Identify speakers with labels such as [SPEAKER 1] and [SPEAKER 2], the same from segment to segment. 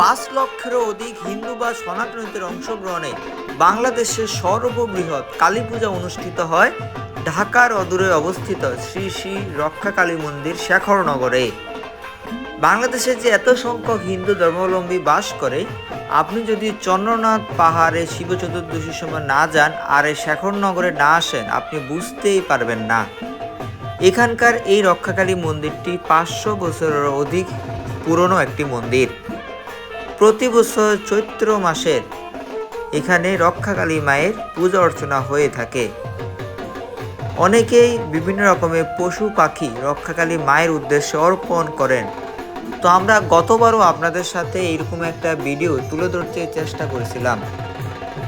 [SPEAKER 1] পাঁচ লক্ষেরও অধিক হিন্দু বা সনাতনীদের অংশগ্রহণে বাংলাদেশের সর্ববৃহৎ কালী পূজা অনুষ্ঠিত হয় ঢাকার অদূরে অবস্থিত শ্রী শ্রী রক্ষাকালী মন্দির শেখরনগরে। বাংলাদেশে যে এত সংখ্যক হিন্দু ধর্মাবলম্বী বাস করে, আপনি যদি চন্দ্রনাথ পাহাড়ে শিব চতুর্দশীর সময় না যান আর এই শেখরনগরে না আসেন, আপনি বুঝতেই পারবেন না। এখানকার এই রক্ষাকালী মন্দিরটি পাঁচশো বছরের অধিক পুরনো একটি মন্দির। প্রতি বছর চৈত্র মাসের এখানে রক্ষাকালী মায়ের পূজা অর্চনা হয়ে থাকে। অনেকেই বিভিন্ন রকমের পশু পাখি রক্ষাকালী মায়ের উদ্দেশ্যে অর্পণ করেন। তো আমরা গতবারও আপনাদের সাথে এরকম একটা ভিডিও তুলে ধরতে চেষ্টা করেছিলাম।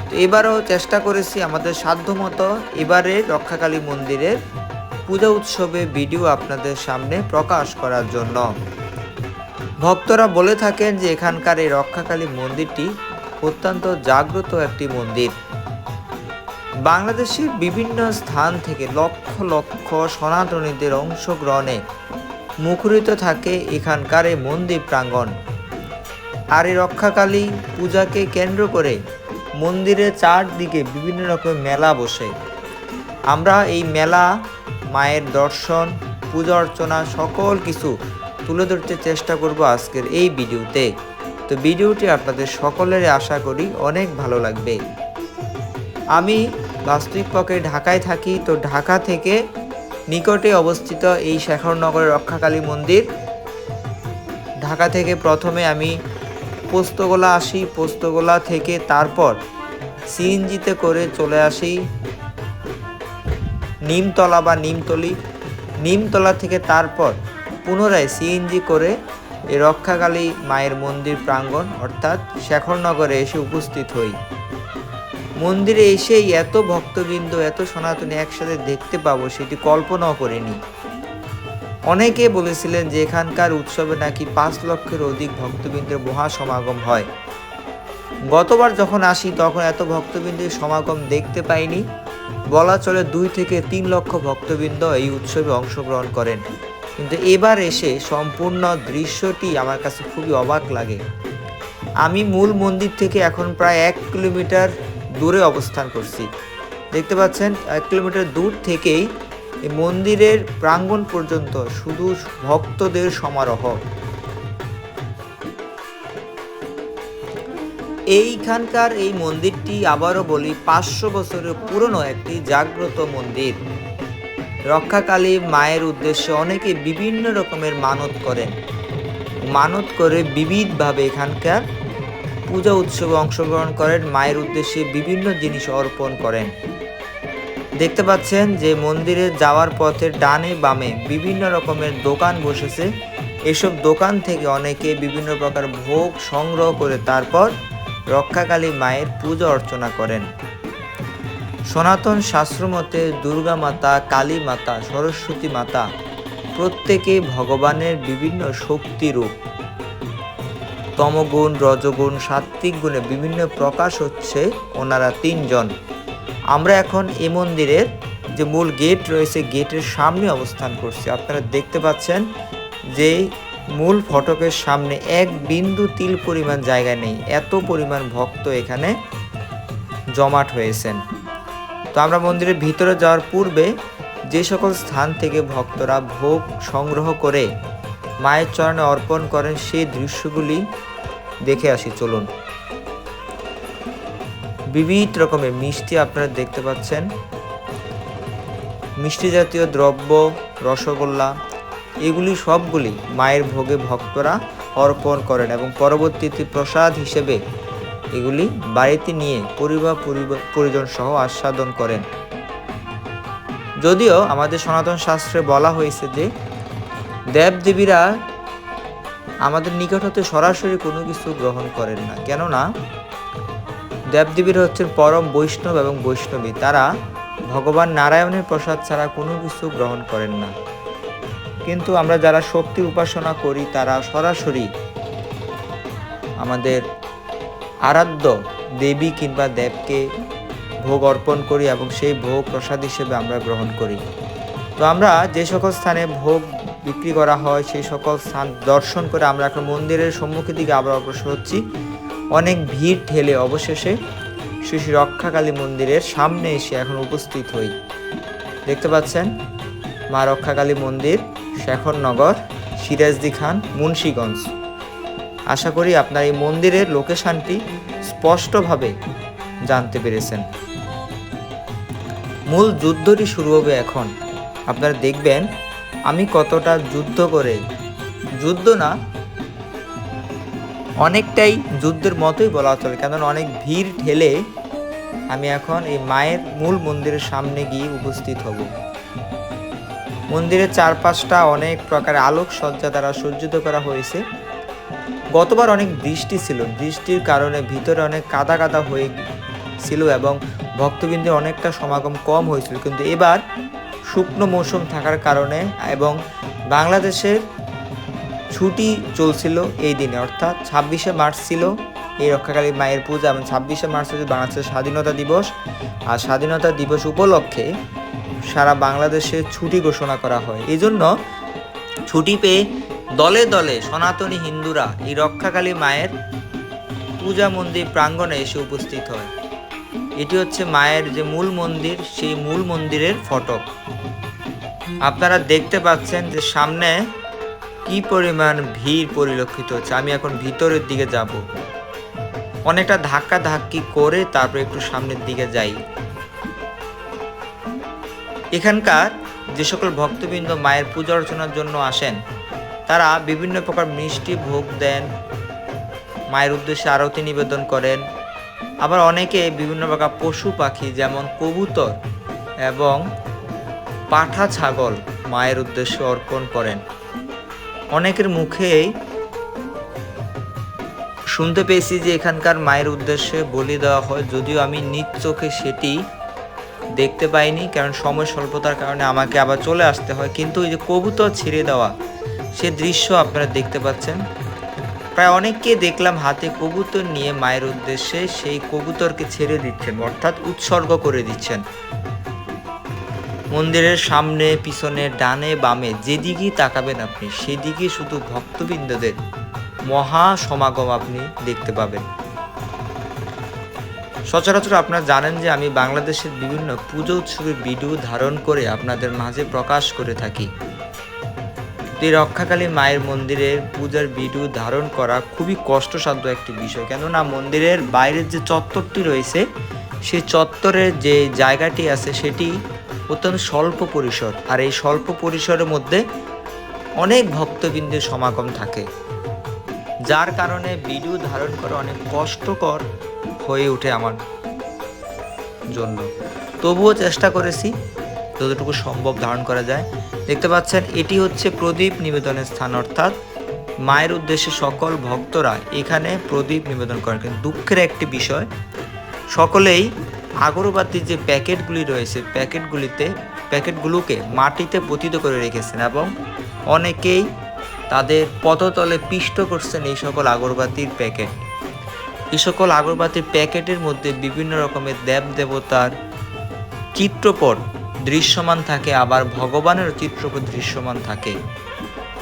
[SPEAKER 1] তো এবারও চেষ্টা করেছি আমাদের সাধ্যমতো এবারে রক্ষাকালী মন্দিরের পূজা উৎসবে ভিডিও আপনাদের সামনে প্রকাশ করার জন্য। ভক্তরা বলে থাকেন যে এখানকার এই রক্ষাকালী মন্দিরটি অত্যন্ত জাগ্রত একটি মন্দির। বাংলাদেশের বিভিন্ন স্থান থেকে লক্ষ লক্ষ সনাতনীদের অংশগ্রহণে মুখরিত থাকে এখানকার এই মন্দির প্রাঙ্গণ। আর এই রক্ষাকালী পূজাকে কেন্দ্র করে মন্দিরের চারদিকে বিভিন্ন রকম মেলা বসে। আমরা এই মেলা, মায়ের দর্শন, পূজা অর্চনা সকল কিছু তুলে ধরতে চেষ্টা করব আজকের এই ভিডিওতে। তো ভিডিওটি আপনাদের সকলের আশা করি অনেক ভালো লাগবে। আমি বাস্তবিক পক্ষে ঢাকায় থাকি, তো ঢাকা থেকে নিকটে অবস্থিত এই শেখরনগরের রক্ষাকালী মন্দির। ঢাকা থেকে প্রথমে আমি পোস্তগোলা আসি, পোস্তগোলা থেকে তারপর সিএনজিতে করে চলে আসি। নিমতলা বা নিমতলি, নিমতলা থেকে তারপর পুনরায় সিএনজি করে রক্ষাকালী মায়ের মন্দির প্রাঙ্গণ, অর্থাৎ শেখরনগরে এসে উপস্থিত হই। মন্দিরে এসেই এত ভক্তবৃন্দ, এত সনাতনী একসাথে দেখতে পাবো, সেটি কল্পনাও করিনি। অনেকে বলেছিলেন যে এখানকার উৎসবে নাকি পাঁচ লক্ষের অধিক ভক্তবৃন্দের মহা সমাগম হয়। গতবার যখন আসি, তখন এত ভক্তবৃন্দের সমাগম দেখতে পাইনি। বলা চলে দুই থেকে তিন লক্ষ ভক্তবৃন্দ এই উৎসবে অংশগ্রহণ করেন। কিন্তু এবার এসে সম্পূর্ণ দৃশ্যটি আমার কাছে খুবই অবাক লাগে। আমি মূল মন্দির থেকে এখন প্রায় এক কিলোমিটার দূরে অবস্থান করছি। দেখতে পাচ্ছেন, এক কিলোমিটার দূর থেকেই মন্দিরের প্রাঙ্গণ পর্যন্ত শুধু ভক্তদের সমারোহ। এইখানকার এই মন্দিরটি আবারও বলি, পাঁচশো বছরের পুরনো একটি জাগ্রত মন্দির। রক্ষাকালী মায়ের উদ্দেশ্যে অনেকে বিভিন্ন রকমের মানত করেন। মানত করে বিবিধভাবে এখানকার পূজা উৎসবে অংশগ্রহণ করেন, মায়ের উদ্দেশ্যে বিভিন্ন জিনিস অর্পণ করেন। দেখতে পাচ্ছেন যে মন্দিরে যাওয়ার পথে ডানে বামে বিভিন্ন রকমের দোকান বসেছে। এসব দোকান থেকে অনেকে বিভিন্ন প্রকার ভোগ সংগ্রহ করে তারপর রক্ষাকালী মায়ের পূজা অর্চনা করেন। সনাতন শাস্ত্রমতে দুর্গা মাতা, কালী মাতা, সরস্বতী মাতা প্রত্যেকে ভগবানের বিভিন্ন শক্তি রূপ। তমগুণ, রজগুণ সাত্ত্বিক গুণে বিভিন্ন প্রকাশ হচ্ছে ওনারা তিনজন। আমরা এখন এ মন্দিরের যে মূল গেট রয়েছে গেটের সামনে অবস্থান করছি। আপনারা দেখতে পাচ্ছেন যে মূল ফটকের সামনে এক বিন্দু তিল পরিমাণ জায়গা নেই। এত পরিমাণ ভক্ত এখানে জমাট হয়েছেন। তো আমরা মন্দিরের ভিতরে যাওয়ার পূর্বে যে সকল স্থান থেকে ভক্তরা ভোগ সংগ্রহ করে মায়ের চরণে অর্পণ করেন, সেই দৃশ্যগুলি দেখে আসি, চলুন। বিবিধ রকমের মিষ্টি আপনারা দেখতে পাচ্ছেন। মিষ্টি জাতীয় দ্রব্য, রসগোল্লা, এগুলি সবগুলি মায়ের ভোগে ভক্তরা অর্পণ করেন এবং পরবর্তীতে প্রসাদ হিসেবে এগুলি বাড়িতে নিয়ে পরিবার পরিজন সহ আস্বাদন করেন। যদিও আমাদের সনাতন শাস্ত্রে বলা হয়েছে যে, দেবদেবীরা আমাদের নিকট হতে সরাসরি কোনো কিছু গ্রহণ করেন না। কেননা, দেবদেবীরা হচ্ছেন পরম বৈষ্ণব এবং বৈষ্ণবী। তারা ভগবান নারায়ণের প্রসাদ ছাড়া কোনো কিছু গ্রহণ করেন না। কিন্তু আমরা যারা শক্তির উপাসনা করি, তারা সরাসরি আমাদের আরাধ্য দেবী কিংবা দেবকে ভোগ অর্পণ করি এবং সেই ভোগ প্রসাদ হিসেবে আমরা গ্রহণ করি। তো আমরা যে সকল স্থানে ভোগ বিক্রি করা হয়, সেই সকল স্থান দর্শন করে আমরা এখন মন্দিরের সম্মুখের দিকে আবার অগ্রসর হচ্ছি। অনেক ভিড় ঠেলে অবশেষে শ্রী শ্রী রক্ষাকালী মন্দিরের সামনে এসে এখন উপস্থিত হই। দেখতে পাচ্ছেন? মা রক্ষাকালী মন্দির, শেখরনগর সিরাজদি খান মুন্সীগঞ্জ। আশা করি আপনার এই মন্দিরের লোকেশনটি স্পষ্টভাবে জানতে পেরেছেন। মূল যুদ্ধটি শুরু হবে এখন। আপনারা দেখবেন, আমি কতটা যুদ্ধ করে, যুদ্ধ না, অনেকটাই যুদ্ধের মতোই বলা চলে, কেননা অনেক ভিড় ঠেলে আমি এখন এই মায়ের মূল মন্দিরের সামনে গিয়ে উপস্থিত হব। মন্দিরের চারপাশটা অনেক প্রকার আলোক সজ্জা দ্বারা সজ্জিত করা হয়েছে। গতবার অনেক বৃষ্টি ছিল। বৃষ্টির কারণে ভিতরে অনেক কাদা কাদা হয়ে ছিল এবং ভক্তবৃন্দের অনেকটা সমাগম কম হয়েছিল। কিন্তু এবার শুকনো মৌসুম থাকার কারণে এবং বাংলাদেশের ছুটি চলছিল এই দিনে, অর্থাৎ ছাব্বিশে মার্চ ছিল এই রক্ষাকালী মায়ের পূজা এবং ছাব্বিশে মার্চ হচ্ছে বাংলাদেশের স্বাধীনতা দিবস, আর স্বাধীনতা দিবস উপলক্ষে সারা বাংলাদেশে ছুটি ঘোষণা করা হয়। এই জন্য ছুটি পেয়ে দলে দলে সনাতনী হিন্দুরা এই রক্ষাকালী মায়ের পূজা মন্দির প্রাঙ্গণে এসে উপস্থিত হয়। এটি হচ্ছে মায়ের যে মূল মন্দির, সেই মূল মন্দিরের ফটক আপনারা দেখতে পাচ্ছেন যে সামনে কি পরিমাণ ভিড় পরিলক্ষিত হচ্ছে। আমি এখন ভিতরের দিকে যাব। অনেকটা ধাক্কা ধাক্কি করে তারপর একটু সামনের দিকে যাই। এখানকার যে সকল ভক্তবৃন্দ মায়ের পূজা অর্চনার জন্য আসেন তারা বিভিন্ন প্রকার মিষ্টি ভোগ দেন। মায়ের উদ্দেশ্যে আরতি নিবেদন করেন। আবার অনেকে বিভিন্ন প্রকার পশু পাখি যেমন কবুতর এবং পাঠা ছাগল মায়ের উদ্দেশ্যে অর্পণ করেন। অনেকের মুখেই শুনতে পেয়েছি যে এখানকার মায়ের উদ্দেশ্যে বলি দেওয়া হয়, যদিও আমি নিজ চোখে সেটি দেখতে পাইনি, কারণ সময় স্বল্পতার কারণে আমাকে আবার চলে আসতে হয়। কিন্তু ওই যে কবুতর ছেড়ে দেওয়া সে দৃশ্য আপনারা দেখতে পাচ্ছেন। প্রায় অনেককে দেখলাম হাতে কবুতর নিয়ে মায়ের উদ্দেশ্যে সেই কবুতরকে ছেড়ে দিচ্ছেন, অর্থাৎ উৎসর্গ করে দিচ্ছেন। মন্দিরের সামনে, পিছনে, ডানে, বামে যেদিকেই তাকাবেন আপনি, সেদিকে শুধু ভক্তবৃন্দদের মহা সমাগম আপনি দেখতে পাবেন। সচরাচর আপনারা জানেন যে আমি বাংলাদেশের বিভিন্ন পুজো উৎসবের ভিডিও ধারণ করে আপনাদের মাঝে প্রকাশ করে থাকি। রক্ষাকালী মায়ের মন্দিরের পূজার ভিডিও ধারণ করা খুবই কষ্টসাধ্য একটি বিষয়। কেননা মন্দিরের বাইরের যে চত্বরটি রয়েছে সেই চত্বরের যে জায়গাটি আছে, সেটি অত্যন্ত স্বল্প পরিসর। আর এই স্বল্প পরিসরের মধ্যে অনেক ভক্তবৃন্দের সমাগম থাকে। যার কারণে ভিডিও ধারণ করা অনেক কষ্টকর হয়ে ওঠে আমার জন্য। তবুও চেষ্টা করেছি যতটুকু সম্ভব ধারণ করা যায়। দেখতে পাচ্ছেন, এটি হচ্ছে প্রদীপ নিবেদনের স্থান, অর্থাৎ মায়ের উদ্দেশ্যে সকল ভক্তরা এখানে প্রদীপ নিবেদন করেন। কিন্তু দুঃখের একটি বিষয়, সকলেই আগরবাতির যে প্যাকেটগুলি রয়েছে, প্যাকেটগুলিতে, প্যাকেটগুলোকে মাটিতে পতিত করে রেখেছেন এবং অনেকেই তাদের পদতলে পিষ্ট করছেন এই সকল আগরবাতির প্যাকেট। এই সকল আগরবাতির প্যাকেটের মধ্যে বিভিন্ন রকমের দেব দেবতার চিত্রপট দৃশ্যমান থাকে, আবার ভগবানের চিত্রপট দৃশ্যমান থাকে।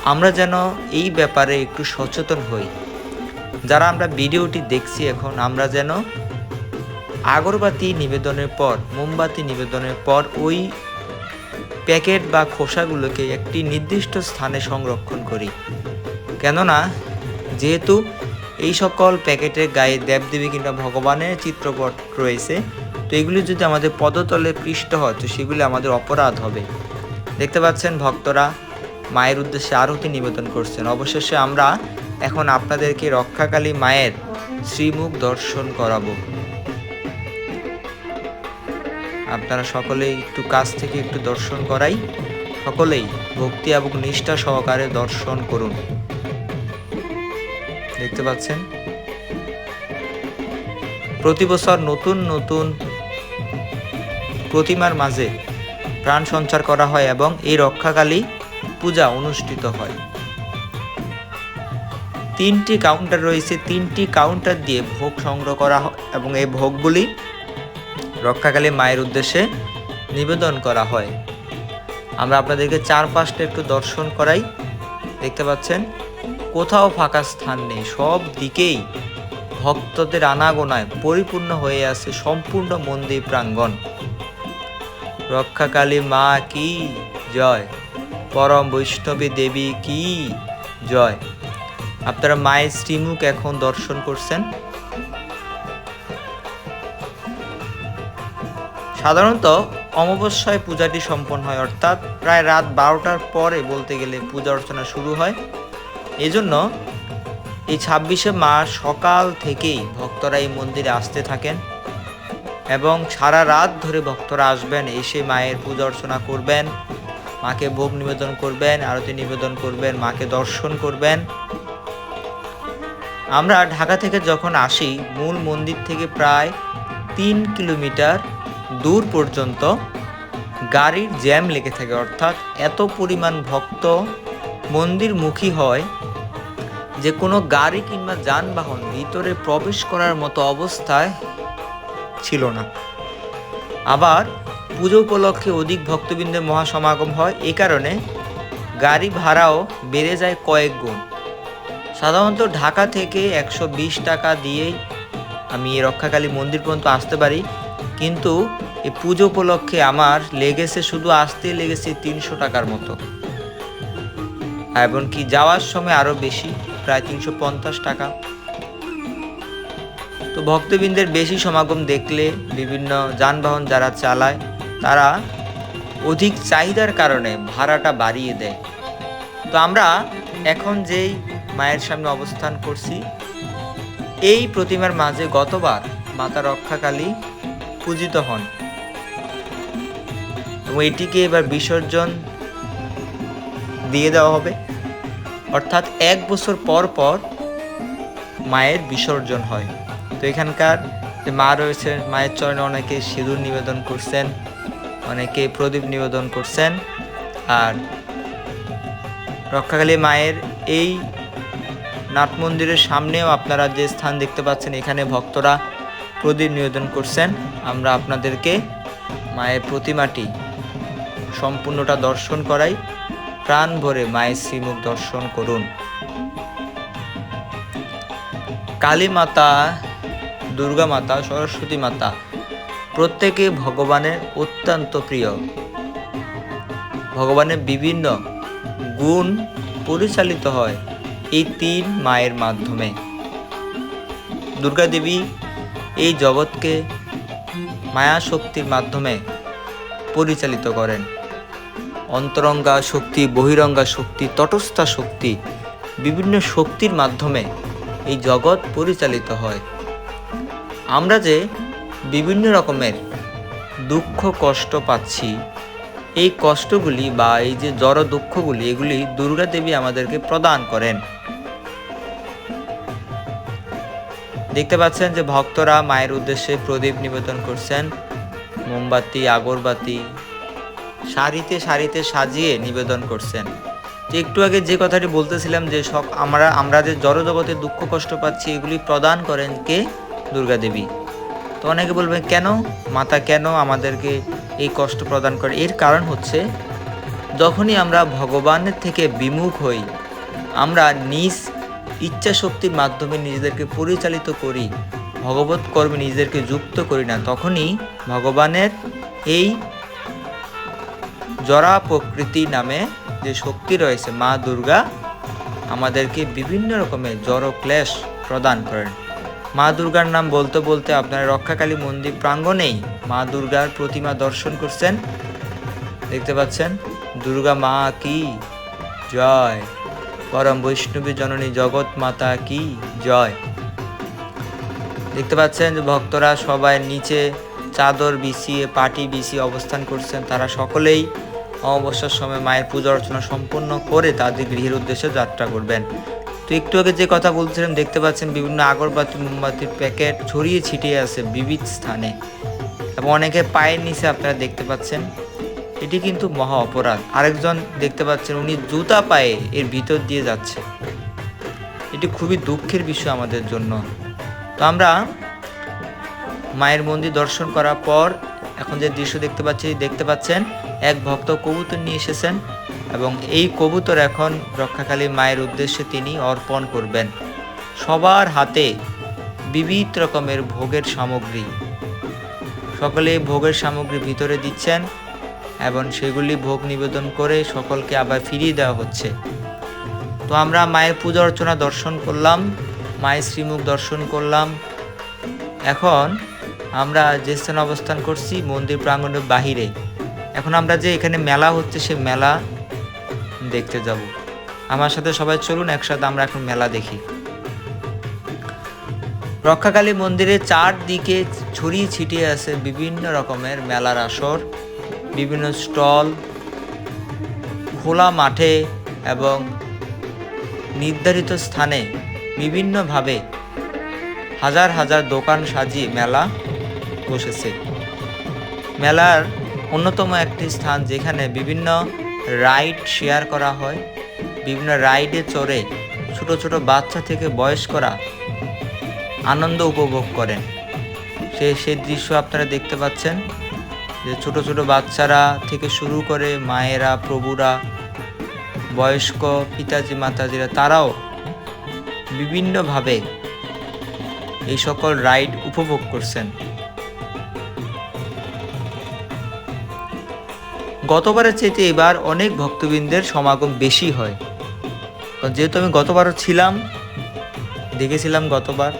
[SPEAKER 1] আমরা যেন এই ব্যাপারে একটু সচেতন হই। যারা আমরা ভিডিওটি দেখছি এখন, আমরা যেন আগরবাতি নিবেদনের পর, মোমবাতি নিবেদনের পর ওই প্যাকেট বা খোসাগুলোকে একটি নির্দিষ্ট স্থানে সংরক্ষণ করি। কেননা, যেহেতু এই সকল প্যাকেটের গায়ে দেবদেবী কিংবা ভগবানের চিত্রপট রয়েছে তো এগুলি যদি আমাদের পদতলে পৃষ্ঠ হয়, তো সেগুলি আমাদের অপরাধ হবে। দেখতে পাচ্ছেন ভক্তরা, মায়ের উদ্দেশ্যে আরতি নিবেদন করছেন। অবশেষে আমরা এখন আপনাদেরকে রক্ষাকালী মায়ের শ্রীমুখ দর্শন করাবো। আপনারা সকলেই একটু কাছ থেকে একটু দর্শন করাই। সকলেই ভক্তি এবং নিষ্ঠা সহকারে দর্শন করুন। দেখতে পাচ্ছেন? প্রতি বছর নতুন নতুন প্রতিমার মাঝে প্রাণ সঞ্চার করা হয় এবং এই রক্ষাকালী পূজা অনুষ্ঠিত হয়। তিনটি কাউন্টার রয়েছে। তিনটি কাউন্টার দিয়ে ভোগ সংগ্রহ করা হয় এবং এই ভোগগুলি রক্ষাকালী মায়ের উদ্দেশ্যে নিবেদন করা হয়। আমরা আপনাদেরকে চারপাশটা একটু দর্শন করাই। দেখতে পাচ্ছেন, কোথাও ফাঁকা স্থান নেই। সব দিকেই ভক্তদের আনাগোনায় পরিপূর্ণ হয়ে আছে সম্পূর্ণ মন্দির প্রাঙ্গণ। রক্ষাকালী মা কি? জয়। পরম বৈষ্ণবী দেবী কি? জয়। আপনারা মায়ের শ্রীমুখ এখন দর্শন করছেন। সাধারণত অমাবস্যায় পূজাটি সম্পন্ন হয়, অর্থাৎ প্রায় রাত বারোটার পরে বলতে গেলে পূজা অর্চনা শুরু হয়। এজন্য এই ছাব্বিশে মার্চ সকাল থেকেই ভক্তরা এই মন্দিরে আসতে থাকেন। এবং সারা রাত ধরে ভক্তরা আসবেন, এসে মায়ের পূজা অর্চনা করবেন, মাকে ভোগ নিবেদন করবেন, আরতি নিবেদন করবেন, মাকে দর্শন করবেন। আমরা ঢাকা থেকে যখন আসি, মূল মন্দির থেকে প্রায় তিন কিলোমিটার দূর পর্যন্ত গাড়ির জ্যাম লেগে থাকে, অর্থাৎ এত পরিমাণ ভক্ত মন্দিরমুখী হয় যে কোনো গাড়ি কিংবা যানবাহন ভিতরে প্রবেশ করার মতো অবস্থায় ছিল না। আবার পুজো উপলক্ষে অধিক ভক্তবৃন্দের মহাসমাগম হয় এই কারণে গাড়ি ভাড়াও বেড়ে যায় কয়েক গুণ। সাধারণত ঢাকা থেকে একশো বিশ টাকা দিয়েই আমি রক্ষাকালী মন্দির পর্যন্ত আসতে পারি। কিন্তু এই পুজো উপলক্ষে আমার লেগেছে শুধু আসতে লেগেছে তিনশো টাকার মতো। এবং কি যাওয়ার সময় আরও বেশি, প্রায় তিনশো পঞ্চাশ টাকা। তো ভক্তবৃন্দের বেশি সমাগম দেখলে বিভিন্ন যানবাহন যারা চালায়, তারা অধিক চাহিদার কারণে ভাড়াটা বাড়িয়ে দেয়। তো আমরা এখন যেই মায়ের সামনে অবস্থান করছি, এই প্রতিমার মাঝে গতবার মাতা রক্ষাকালী পূজিত হন। এবং এটিকে এবার বিসর্জন দিয়ে দেওয়া হবে। অর্থাৎ এক বছর পর পর মায়ের বিসর্জন হয়। তো এখানকার যে মা রয়েছে, মায়ের চরণে অনেকে সিঁদুর নিবেদন করছেন, অনেকে প্রদীপ নিবেদন করছেন, আর রক্ষাকালী মায়ের এই নাট মন্দিরের সামনেও আপনারা যে স্থান দেখতে পাচ্ছেন, এখানে ভক্তরা প্রদীপ নিবেদন করছেন। আমরা আপনাদেরকে মায়ের প্রতিমাটি সম্পূর্ণটা দর্শন করাই। প্রাণ ভরে মায়ের শ্রীমুখ দর্শন করুন। কালী মাতা দুর্গা মাতা, সরস্বতী মাতা, প্রত্যেকে ভগবানের অত্যন্ত প্রিয়। ভগবানের বিভিন্ন গুণ পরিচালিত হয় এই তিন মায়ের মাধ্যমে। দুর্গা দেবী এই জগৎকে মায়া শক্তির মাধ্যমে পরিচালিত করেন। অন্তরঙ্গা শক্তি, বহিরঙ্গা শক্তি, তটস্থা শক্তি, বিভিন্ন শক্তির মাধ্যমে এই জগৎ পরিচালিত হয়। আমরা যে বিভিন্ন রকমের দুঃখ, কষ্ট পাচ্ছি, এই কষ্টগুলি বা এই যে জড় দুঃখগুলি, এগুলি দুর্গা দেবী আমাদেরকে প্রদান করেন। দেখতে পাচ্ছেন যে ভক্তরা মায়ের উদ্দেশ্যে প্রদীপ নিবেদন করছেন, মোমবাতি, আগরবাতি, সারিতে সারিতে সাজিয়ে নিবেদন করছেন। একটু আগে যে কথাটি বলতেছিলাম যে সব আমরা আমরা যে জড়জগতে দুঃখ, কষ্ট পাচ্ছি, এগুলি প্রদান করেন কে? দুর্গা দেবী। তো অনেকে বলবেন কেন? মাতা কেন আমাদেরকে এই কষ্ট প্রদান করে? এর কারণ হচ্ছে, যখনই আমরা ভগবানের থেকে বিমুখ হই, আমরা নিজ ইচ্ছা শক্তির মাধ্যমে নিজেদেরকে পরিচালিত করি ভগবত কর্মে নিজেদেরকে যুক্ত করি না, তখনই ভগবানের এই জরা প্রকৃতি নামে যে শক্তি রয়েছে, মা দুর্গা, আমাদেরকে বিভিন্ন রকমের জড় ক্লেশ প্রদান করেন। মা দুর্গার নাম বলতে বলতে আপনারা রক্ষাকালী মন্দির প্রাঙ্গণেই মা দুর্গার প্রতিমা দর্শন করছেন। দেখতে পাচ্ছেন? দুর্গা মা কি? জয়। পরম বৈষ্ণবী জননী জগৎ মাতা কি? জয়। দেখতে পাচ্ছেন যে ভক্তরা সবাই নিচে চাদর বিছিয়ে, পাটি বিছিয়ে অবস্থান করছেন। তারা সকলেই অমাবস্যার সময় মায়ের পূজা অর্চনা সম্পন্ন করে তাদের গৃহের উদ্দেশ্যে যাত্রা করবেন। তো একটু আগে যে কথা বলছিলাম, দেখতে পাচ্ছেন বিভিন্ন আগরবাতি, মোমবাতির প্যাকেট ছড়িয়ে ছিটিয়ে আছে বিবিধ স্থানে। এবং অনেকে পায়ের নিচে আপনারা দেখতে পাচ্ছেন, এটি কিন্তু মহা অপরাধ। আরেকজন দেখতে পাচ্ছেন, উনি জুতা পায়ে এর ভিতর দিয়ে যাচ্ছে। এটি খুবই দুঃখের বিষয় আমাদের জন্য। তো আমরা মায়ের মন্দির দর্শন করার পর এখন যে দৃশ্য দেখতে পাচ্ছি, দেখতে পাচ্ছেন, এক ভক্ত কবুতর নিয়ে এসেছেন। এবং এই কবুতর এখন রক্ষাকালী মায়ের উদ্দেশ্যে তিনি অর্পণ করবেন। সবার হাতে বিবিধ রকমের ভোগের সামগ্রী। সকলে ভোগের সামগ্রী ভিতরে দিচ্ছেন এবং সেগুলি ভোগ নিবেদন করে সকলকে আবার ফিরিয়ে দেওয়া হচ্ছে। তো আমরা মায়ের পূজা অর্চনা দর্শন করলাম, মায়ের শ্রীমুখ দর্শন করলাম। এখন আমরা যে স্থানে অবস্থান করছি, মন্দির প্রাঙ্গণের বাহিরে। এখন আমরা যে এখানে মেলা হচ্ছে, সে মেলা দেখতে যাব। আমার সাথে সবাই চলুন, একসাথে আমরা এখন মেলা দেখি। রক্ষাকালী মন্দিরের চারদিকে ছড়িয়ে ছিটিয়ে আছে বিভিন্ন রকমের মেলার আসর, বিভিন্ন স্টল, খোলা মাঠে এবং নির্ধারিত স্থানে বিভিন্নভাবে হাজার হাজার দোকান সাজিয়ে মেলা বসেছে। মেলার অন্যতম একটি স্থান যেখানে বিভিন্ন রাইড শেয়ার করা হয়। বিভিন্ন রাইডে চড়ে ছোট ছোট বাচ্চা থেকে বয়স্করা আনন্দ উপভোগ করেন। সে সেই দৃশ্য আপনারা দেখতে পাচ্ছেন যে ছোট ছোট বাচ্চারা থেকে শুরু করে মায়েরা, প্রভুরা, বয়স্ক পিতাজি, মাতাজিরা তারাও বিভিন্নভাবে এই সকল রাইড উপভোগ করছেন। গতবারের চাইতে এবার অনেক ভক্তবৃন্দের সমাগম বেশি হয়। কারণ যেহেতু আমি গতবারও ছিলাম, দেখেছিলাম গতবার,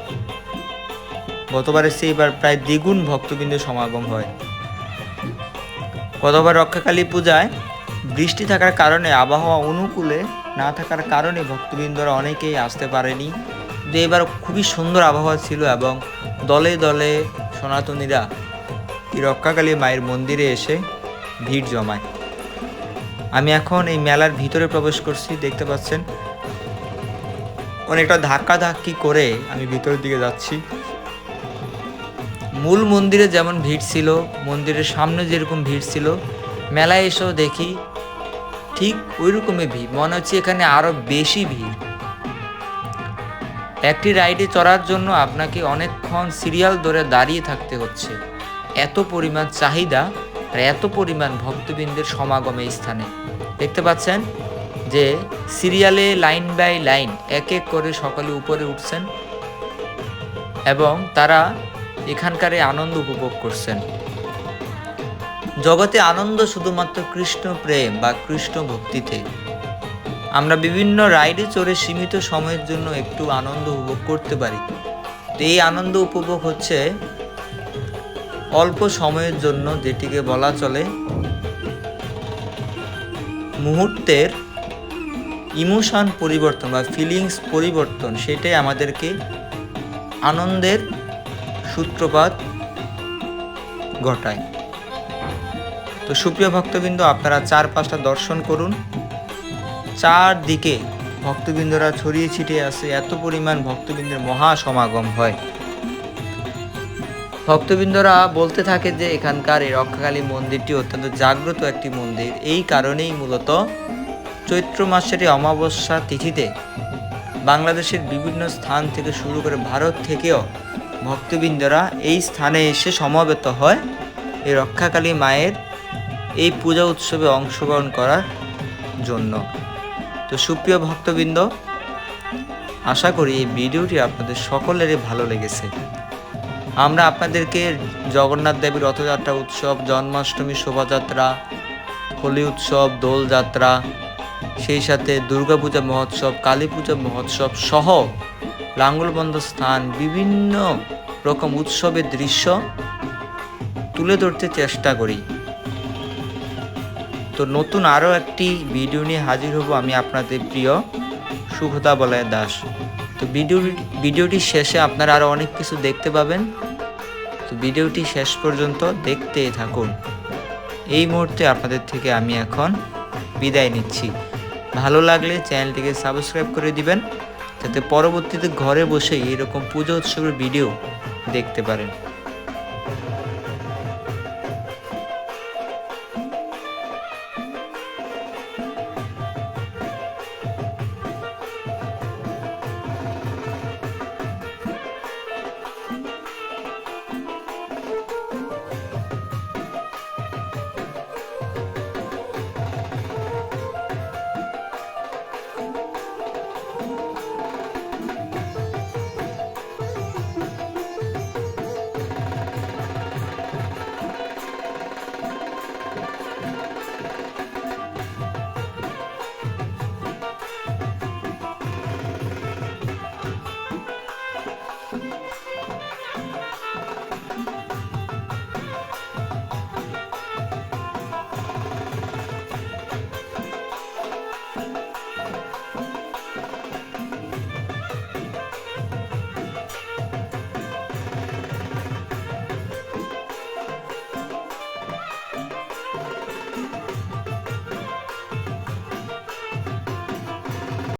[SPEAKER 1] গতবারের চেয়ে এবার প্রায় দ্বিগুণ ভক্তবৃন্দের সমাগম হয়। গতবার রক্ষাকালী পূজায় বৃষ্টি থাকার কারণে, আবহাওয়া অনুকূলে না থাকার কারণে ভক্তবৃন্দরা অনেকেই আসতে পারেনি। কিন্তু এবার খুবই সুন্দর আবহাওয়া ছিল এবং দলে দলে সনাতনীরা এই রক্ষাকালী মায়ের মন্দিরে এসে ভিড় জমায়। আমি এখন এই মেলার ভিতরে প্রবেশ করছি, দেখতে পাচ্ছেন? অনেকটা ধাক্কা ধাক্কি করে আমি ভিতরের দিকে যাচ্ছি। মূল মন্দিরে যেমন ভিড় ছিল, মন্দিরের সামনে যেরকম ভিড় ছিল, মেলায় এসেও দেখি ঠিক ওই রকমই ভিড়। মনে হচ্ছে এখানে আরও বেশি ভিড়। একটি রাইডে চড়ার জন্য আপনাকে অনেকক্ষণ সিরিয়াল ধরে দাঁড়িয়ে থাকতে হচ্ছে। এত পরিমাণ চাহিদা আর এত পরিমাণ ভক্তবৃন্দের সমাগম এই স্থানে। দেখতে পাচ্ছেন যে সিরিয়ালে লাইন বাই লাইন এক এক করে সকালে উপরে উঠছেন এবং তারা এখানকার আনন্দ উপভোগ করছেন। জগতে আনন্দ শুধুমাত্র কৃষ্ণ প্রেম বা কৃষ্ণ ভক্তিতে। আমরা বিভিন্ন রাইডে চড়ে সীমিত সময়ের জন্য একটু আনন্দ উপভোগ করতে পারি। তো এই আনন্দ উপভোগ হচ্ছে অল্প সময়ের জন্য যেটিকে বলা চলে মুহূর্তের ইমোশন পরিবর্তন বা ফিলিংস পরিবর্তন, সেটাই আমাদেরকে আনন্দের সূত্রপাত ঘটায়। তো সুপ্রিয় ভক্তবৃন্দ, আপনারা চার পাঁচটা দর্শন করুন। চারদিকে ভক্তবৃন্দরা ছড়িয়ে ছিটিয়ে আছে, এত পরিমাণ ভক্তবৃন্দের মহা সমাগম হয়। ভক্তবৃন্দরা বলতে থাকে যে এখানকার এই রক্ষাকালী মন্দিরটি অত্যন্ত জাগ্রত একটি মন্দির। এই কারণেই মূলত চৈত্র মাসের অমাবস্যা তিথিতে বাংলাদেশের বিভিন্ন স্থান থেকে শুরু করে ভারত থেকেও ভক্তবৃন্দরা এই স্থানে এসে সমবেত হয় এই রক্ষাকালী মায়ের এই পূজা উৎসবে অংশগ্রহণ করার জন্য। তো সুপ্রিয় ভক্তবৃন্দ, আশা করি এই ভিডিওটি আপনাদের সকলেরই ভালো লেগেছে। আমরা আপনাদেরকে জগন্নাথ দেবীর রথযাত্রা উৎসব, জন্মাষ্টমী শোভাযাত্রা, হোলি উৎসব, দোলযাত্রা, সেই সাথে দুর্গাপূজা মহোৎসব কালী পূজা মহোৎসব সহ লাঙ্গলবন্ধ স্থান বিভিন্ন রকম উৎসবের দৃশ্য তুলে ধরতে চেষ্টা করি। তো নতুন আরও একটি ভিডিও নিয়ে হাজির হব আমি আপনাদের প্রিয় সুখতা বলয় দাস। তো ভিডিও ভিডিওটি শেষে আপনারা আরও অনেক কিছু দেখতে পাবেন। তো ভিডিওটি শেষ পর্যন্ত দেখতে থাকুন। এই মুহূর্তে আপনাদের থেকে আমি এখন বিদায় নিচ্ছি। ভালো লাগলে চ্যানেলটিকে সাবস্ক্রাইব করে দিবেন, যাতে পরবর্তীতে ঘরে বসে এরকম পুজো উৎসবের ভিডিও দেখতে পারেন।